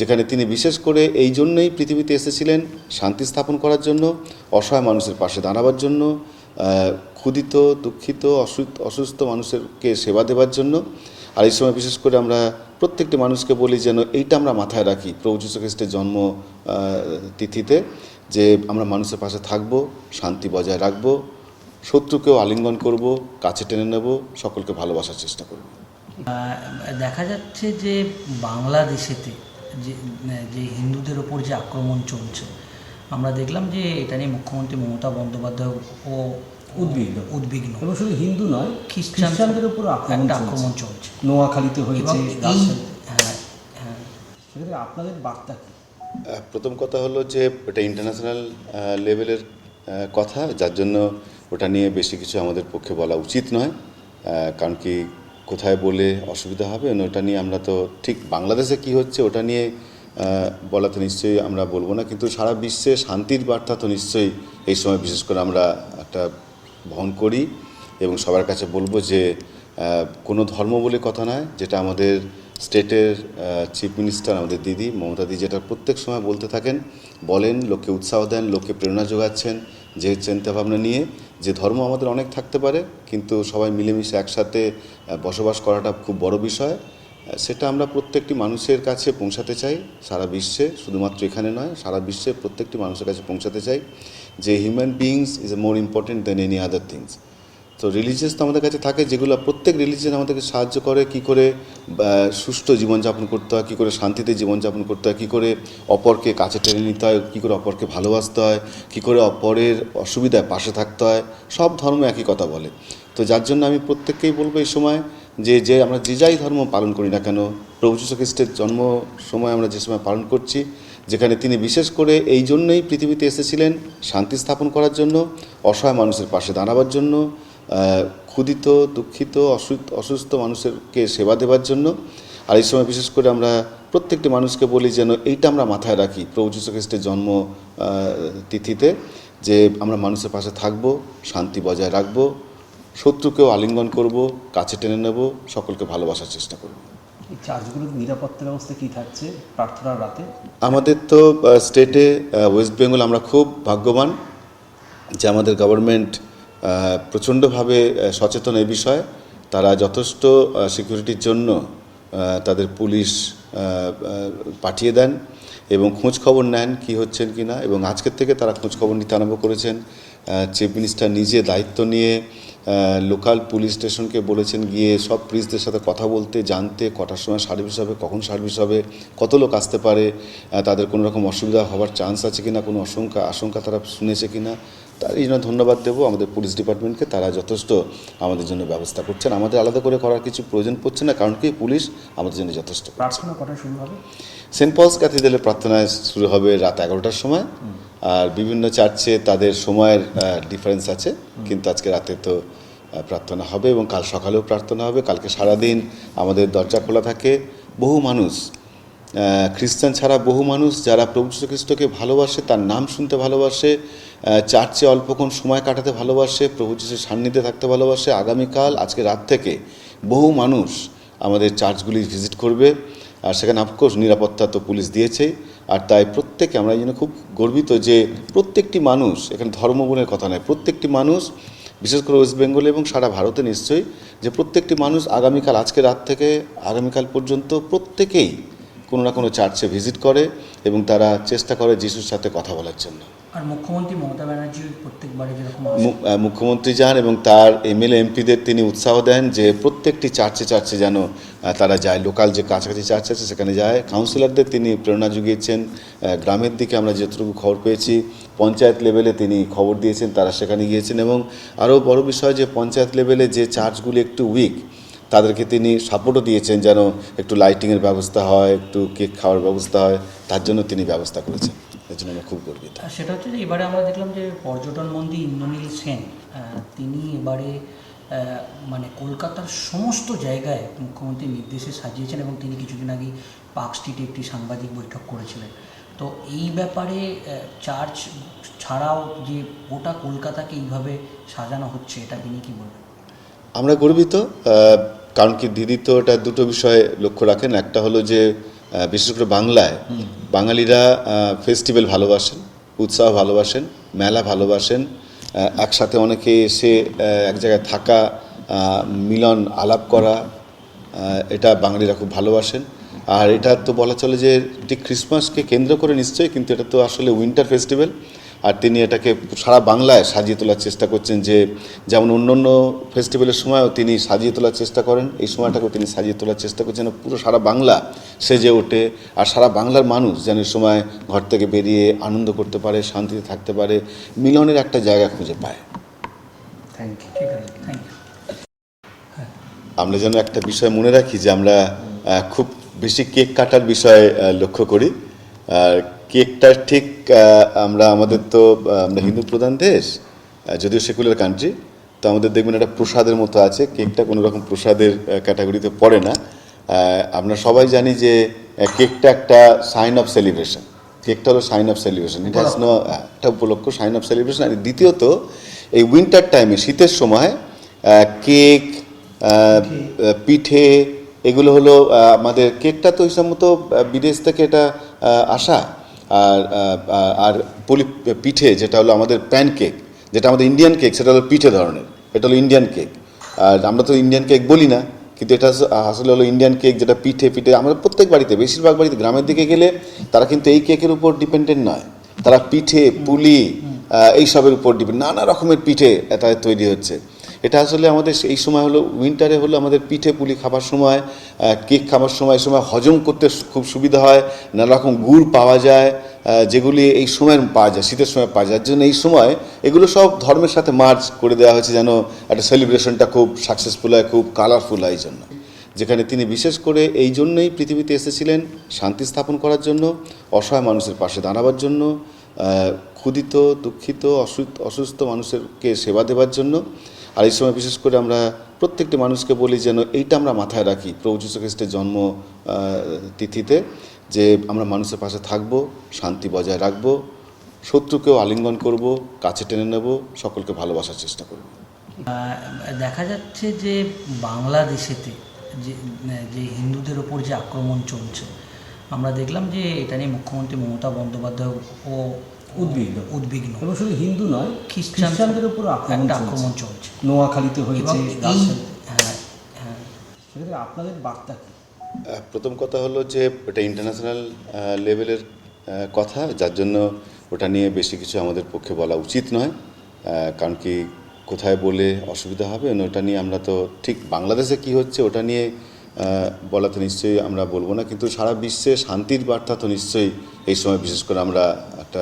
যেখানে তিনি বিশেষ করে এই জন্যই পৃথিবীতে এসেছিলেন শান্তি স্থাপন করার জন্য, অসহায় মানুষের পাশে দাঁড়াবার জন্য ক্ষুদিত দুঃখিত, অসুস্থ মানুষেরকে সেবা দেওয়ার জন্য। আর এই সময় বিশেষ করে আমরা প্রত্যেকটি মানুষকে বলি যেন এইটা আমরা মাথায় রাখি প্রভু যীশু খ্রিস্টের জন্ম তিথিতে, যে আমরা মানুষের পাশে থাকব, শান্তি বজায় রাখব, শত্রুকেও আলিঙ্গন করব, কাছে টেনে নেব, সকলকে ভালোবাসার চেষ্টা করব। দেখা যাচ্ছে যে বাংলাদেশেতে যে যে হিন্দুদের ওপর যে আক্রমণ চলছে আমরা দেখলাম যে এটা নিয়ে মুখ্যমন্ত্রী মমতা বন্দ্যোপাধ্যায় ও উদ্বিগ্ন। উদ্বিগ্ন। এবং শুধু হিন্দু নয় খ্রিস্টান খ্রিস্টানদের উপর একটা আক্রমণ চলছে। নোয়াখালীতে হয়েছে হ্যাঁ হ্যাঁ। সেক্ষেত্রে আপনাদের বার্তা কি? প্রথম কথা হলো যে এটা ইন্টারন্যাশনাল লেভেলের কথা যার জন্য ওটা নিয়ে বেশি কিছু আমাদের পক্ষে বলা উচিত নয়। কারণ কি কোথায় বলে অসুবিধা হবে? ওটা নিয়ে আমরা তো ঠিক বাংলাদেশে কি হচ্ছে ওটা নিয়ে আহ, বলা তো নিশ্চয়ই আমরা বলব না। কিন্তু সারা বিশ্বে শান্তির বার্তা তো নিশ্চয়ই এই সময় বিশেষ করে আমরা একটা বহন করি এবং সবার কাছে বলব যে কোনো ধর্ম বলে কথা নয়। যেটা আমাদের স্টেটের চিফ মিনিস্টার আমাদের দিদি মমতা দি যেটা প্রত্যেক সময় বলতে থাকেন বলেন লোককে উৎসাহ দেন লোককে প্রেরণা যোগাচ্ছেন যে চিন্তাভাবনা নিয়ে। যে ধর্ম আমাদের অনেক থাকতে পারে, কিন্তু সবাই মিলেমিশে একসাথে বসবাস করাটা খুব বড় বিষয়। সেটা আমরা প্রত্যেকটি মানুষের কাছে পৌঁছাতে চাই, সারা বিশ্বে, শুধুমাত্র এখানে নয়, সারা বিশ্বে প্রত্যেকটি মানুষের কাছে পৌঁছাতে চাই যে human beings is a more important than any other things তো রিলিজিয়াস তো আমাদের কাছে থাকে যেগুলো প্রত্যেক রিলিজিয়ান আমাদেরকে সাহায্য করে, কি করে সুষ্ঠু জীবনযাপন করতে হয়, কী করে শান্তিতে জীবনযাপন করতে হয়, কী করে অপরকে কাছে টেনে নিতে হয়, কী করে অপরকে ভালোবাসতে হয়, কী করে অপরের অসুবিধায় পাশে থাকতে হয়, সব ধর্ম একই কথা বলে। তো যার জন্য আমি প্রত্যেককেই বলব এই সময় যে যে আমরা যে যাই ধর্ম পালন করি না কেন, প্রভু যীশু খ্রিস্টের জন্ম সময় আমরা যে সময় পালন করছি, যেখানে তিনি বিশেষ করে এই জন্যই পৃথিবীতে এসেছিলেন শান্তি স্থাপন করার জন্য, অসহায় মানুষের পাশে দাঁড়াবার জন্য আহ, ক্ষুধিত দুঃখিত অসুস্থ অসুস্থ মানুষেরকে সেবা দেওয়ার জন্য। আর এই সময় বিশেষ করে আমরা প্রত্যেকটি মানুষকে বলি যেন এইটা আমরা মাথায় রাখি। প্রভু যীশু খ্রিস্টের জন্ম তিথিতে যে আমরা মানুষের পাশে থাকব শান্তি বজায় রাখব শত্রুকেও আলিঙ্গন করব কাছে টেনে নেব সকলকে ভালোবাসার চেষ্টা করব। নিরাপত্তা ব্যবস্থা কি থাকছে প্রার্থনার রাতে? আমাদের তো স্টেটে ওয়েস্ট বেঙ্গল আমরা খুব ভাগ্যবান যে আমাদের গভর্নমেন্ট প্রচণ্ডভাবে সচেতন এ বিষয়ে। তারা যথেষ্ট সিকিউরিটির জন্য তাদের পুলিশ পাঠিয়ে দেন এবং খোঁজ খবর নেন কি হচ্ছেন কি না। এবং আজকের থেকে তারা খোঁজ খবর নিতে আরম্ভ করেছেন। চিফ মিনিস্টার নিজে দায়িত্ব নিয়ে লোকাল পুলিশ স্টেশনকে বলেছেন গিয়ে সব পুলিশদের সাথে কথা বলতে জানতে কটার সময় সার্ভিস হবে কখন সার্ভিস হবে কত লোক আসতে পারে তাদের কোনো রকম অসুবিধা হওয়ার চান্স আছে কিনা কোনো আশঙ্কা আশঙ্কা তারা শুনেছে কিনা তার এই জন্য ধন্যবাদ দেবো। আমাদের পুলিশ ডিপার্টমেন্টকে তারা যথেষ্ট আমাদের জন্য ব্যবস্থা করছেন। আমাদের আলাদা করে করার কিছু প্রয়োজন পড়ছে না কারণ কি পুলিশ আমাদের জন্য যথেষ্ট প্রার্থনা কটা শুরু হবে? সেন্ট পলস ক্যাথিড্রালের প্রার্থনায় শুরু হবে রাত এগারোটার সময়। আর বিভিন্ন চার্চে তাদের সময়ের ডিফারেন্স আছে। কিন্তু আজকে রাতে তো প্রার্থনা হবে এবং কাল সকালেও প্রার্থনা হবে। কালকে সারাদিন আমাদের দরজা খোলা থাকে। বহু মানুষ খ্রিস্টান ছাড়া বহু মানুষ যারা প্রভু খ্রিস্টকে ভালোবাসে তার নাম শুনতে ভালোবাসে চার্চে অল্পক্ষণ সময় কাটাতে ভালোবাসে প্রভু যীশুর সান্নিধ্যে থাকতে ভালোবাসে। আগামীকাল আজকে রাত থেকে বহু মানুষ আমাদের চার্চগুলি ভিজিট করবে। আর সেখানে অফকোর্স নিরাপত্তা তো পুলিশ দিয়েছেই। আর তাই প্রত্যেকে আমরা এই জন্য খুব গর্বিত যে প্রত্যেকটি মানুষ, এখানে ধর্মগুণের কথা নয়, প্রত্যেকটি মানুষ, বিশেষ করে ওয়েস্ট বেঙ্গলে এবং সারা ভারতে নিশ্চয়ই, যে প্রত্যেকটি মানুষ আগামীকাল, আজকে রাত থেকে আগামীকাল পর্যন্ত প্রত্যেকেই কোনো না কোনো চার্চে ভিজিট করে এবং তারা চেষ্টা করে যিশুর সাথে কথা বলার জন্য। আর মুখ্যমন্ত্রী মমতা ব্যানার্জি প্রত্যেকবারে যেরকম মুখ্যমন্ত্রী যান এবং তার এমএলএ এমপিদের তিনি উৎসাহ দেন যে প্রত্যেকটি চার্চে চার্চে যেন তারা যায়। লোকাল যে কাছাকাছি চার্চ আছে সেখানে যায়। কাউন্সিলরদের তিনি প্রেরণা জুগিয়েছেন গ্রামের দিকে আমরা যতটুকু খবর পেয়েছি পঞ্চায়েত লেভেলে তিনি খবর দিয়েছেন তারা সেখানে গিয়েছেন এবং আরও বড় বিষয় যে পঞ্চায়েত লেভেলে যে চার্চগুলি একটু উইক তাদেরকে তিনি সাপোর্টও দিয়েছেন যেন একটু লাইটিংয়ের ব্যবস্থা হয় একটু কেক খাওয়ার ব্যবস্থা হয় তার জন্য তিনি ব্যবস্থা করেছেন। এর জন্য আমরা খুব গর্বিত। আর সেটা হচ্ছে যে এবারে আমরা দেখলাম যে পর্যটন মন্ত্রী ইন্দ্রনীল সেন তিনি এবারে মানে কলকাতার সমস্ত জায়গায় মুখ্যমন্ত্রীর নির্দেশে সাজিয়েছেন এবং তিনি কিছুদিন আগে পার্ক স্ট্রিটে একটি সাংবাদিক বৈঠক করেছিলেন। তো এই ব্যাপারে চার্চ ছাড়াও যে গোটা কলকাতাকে এইভাবে সাজানো হচ্ছে এটা তিনি কি বলবেন? আমরা গর্বিত কারণ কি দিদি তো এটা দুটো বিষয়ে লক্ষ্য রাখেন। একটা হলো যে বিশেষ করে বাংলায় বাঙালিরা ফেস্টিভ্যাল ভালোবাসেন উৎসাহ ভালোবাসেন মেলা ভালোবাসেন একসাথে অনেকে এসে এক জায়গায় থাকা মিলন আলাপ করা এটা বাঙালিরা খুব ভালোবাসেন। আর এটা তো বলা চলে যে ঠিক ক্রিসমাসকে কেন্দ্র করে নিশ্চয়ই কিন্তু এটা তো আসলে উইন্টার ফেস্টিভ্যাল আর তিনি এটাকে সারা বাংলায় সাজিয়ে তোলার চেষ্টা করছেন যে যেমন অন্য অন্য ফেস্টিভ্যালের সময়ও তিনি সাজিয়ে তোলার চেষ্টা করেন। এই সময়টাকেও তিনি সাজিয়ে তোলার চেষ্টা করছেন পুরো সারা বাংলা সেজে ওঠে আর সারা বাংলার মানুষ যেন এই সময় ঘর থেকে বেরিয়ে আনন্দ করতে পারে শান্তিতে থাকতে পারে মিলনের একটা জায়গা খুঁজে পায়। ইউ আমরা যেন একটা বিষয় মনে রাখি যে আমরা খুব বেশি কেক কাটার বিষয়ে লক্ষ্য করি। আর কেকটা ঠিক আমরা আমাদের তো আমরা হিন্দু প্রধান দেশ যদিও সেকুলার কান্ট্রি তো আমাদের দেখবেন একটা প্রসাদের মতো আছে। কেকটা কোনো রকম প্রসাদের ক্যাটাগরিতে পড়ে না। আমরা সবাই জানি যে কেকটা একটা সাইন অফ সেলিব্রেশন কেকটা হলো সাইন অফ সেলিব্রেশন এটা না, একটা উপলক্ষ সাইন অফ সেলিব্রেশন আর দ্বিতীয়ত এই উইন্টার টাইমে শীতের সময় কেক পিঠে। এগুলো হলো আমাদের কেকটা তো হিসাব মতো বিদেশ থেকে এটা আসা। আর আর পলি, পিঠে যেটা হলো আমাদের প্যান কেক যেটা আমাদের ইন্ডিয়ান কেক সেটা হলো পিঠে ধরনের, এটা হলো ইন্ডিয়ান কেক আর আমরা তো ইন্ডিয়ান কেক বলি না, কিন্তু এটা আসলে হলো ইন্ডিয়ান কেক যেটা পিঠে পিঠে আমরা প্রত্যেক বাড়িতে, বেশিরভাগ বাড়িতে, গ্রামের দিকে গেলে তারা কিন্তু এই কেকের উপর ডিপেন্ডেন্ট নয়। তারা পিঠে, পুলি এইসবের উপর ডিপেন্ড নানা রকমের পিঠে এটা তৈরি হচ্ছে। এটা আসলে আমাদের এই সময় হলো উইন্টারে হলো আমাদের পিঠে পুলি খাবার সময় কেক খাবার সময়, এই সময় হজম করতে খুব সুবিধা হয়, নানা রকম গুড় পাওয়া যায় যেগুলি এই সময় পাওয়া যায়, শীতের সময় পাওয়া যায় জন্য এই সময় এগুলো সব ধর্মের সাথে মার্চ করে দেওয়া হয়েছে যেন একটা সেলিব্রেশনটা খুব সাকসেসফুল হয়, খুব কালারফুল হয় এই জন্য। যেখানে তিনি বিশেষ করে এই জন্যই পৃথিবীতে এসেছিলেন শান্তি স্থাপন করার জন্য, অসহায় মানুষের পাশে দাঁড়াবার জন্য ক্ষুদিত দুঃখিত অসুস্থ মানুষেরকে সেবা দেওয়ার জন্য আর এই সময় বিশেষ করে আমরা প্রত্যেকটি মানুষকে বলি যেন এইটা আমরা মাথায় রাখি। প্রভু যীশু খ্রিস্টের জন্ম তিথিতে যে আমরা মানুষের পাশে থাকব, শান্তি বজায় রাখব, শত্রুকেও আলিঙ্গন করব, কাছে টেনে নেব, সকলকে ভালোবাসার চেষ্টা করব। দেখা যাচ্ছে যে বাংলাদেশেতে যে যে হিন্দুদের ওপর যে আক্রমণ চলছে, আমরা দেখলাম যে এটা নিয়ে মুখ্যমন্ত্রী মমতা বন্দ্যোপাধ্যায় ও উদ্বিগ্ন। উদ্বিগ্ন। এবং শুধু হিন্দু নয় খ্রিস্টানদের উপর আক্রমণ চলছে। আক্রমণ চলছে। নোয়াখালীতে হয়েছে হ্যাঁ হ্যাঁ। সেক্ষেত্রে আপনাদের বার্তা কি? প্রথম কথা হলো যে এটা ইন্টারন্যাশনাল লেভেলের কথা। যার জন্য ওটা নিয়ে বেশি কিছু আমাদের পক্ষে বলা উচিত নয়। কারণ কি কোথায় বলে অসুবিধা হবে? না ওটা নিয়ে আমরা তো ঠিক বাংলাদেশে কি হচ্ছে ওটা নিয়ে আহ, বলা তো নিশ্চয়ই আমরা বলব না। কিন্তু সারা বিশ্বে শান্তির বার্তা তো নিশ্চয়ই এই সময় বিশেষ করে আমরা একটা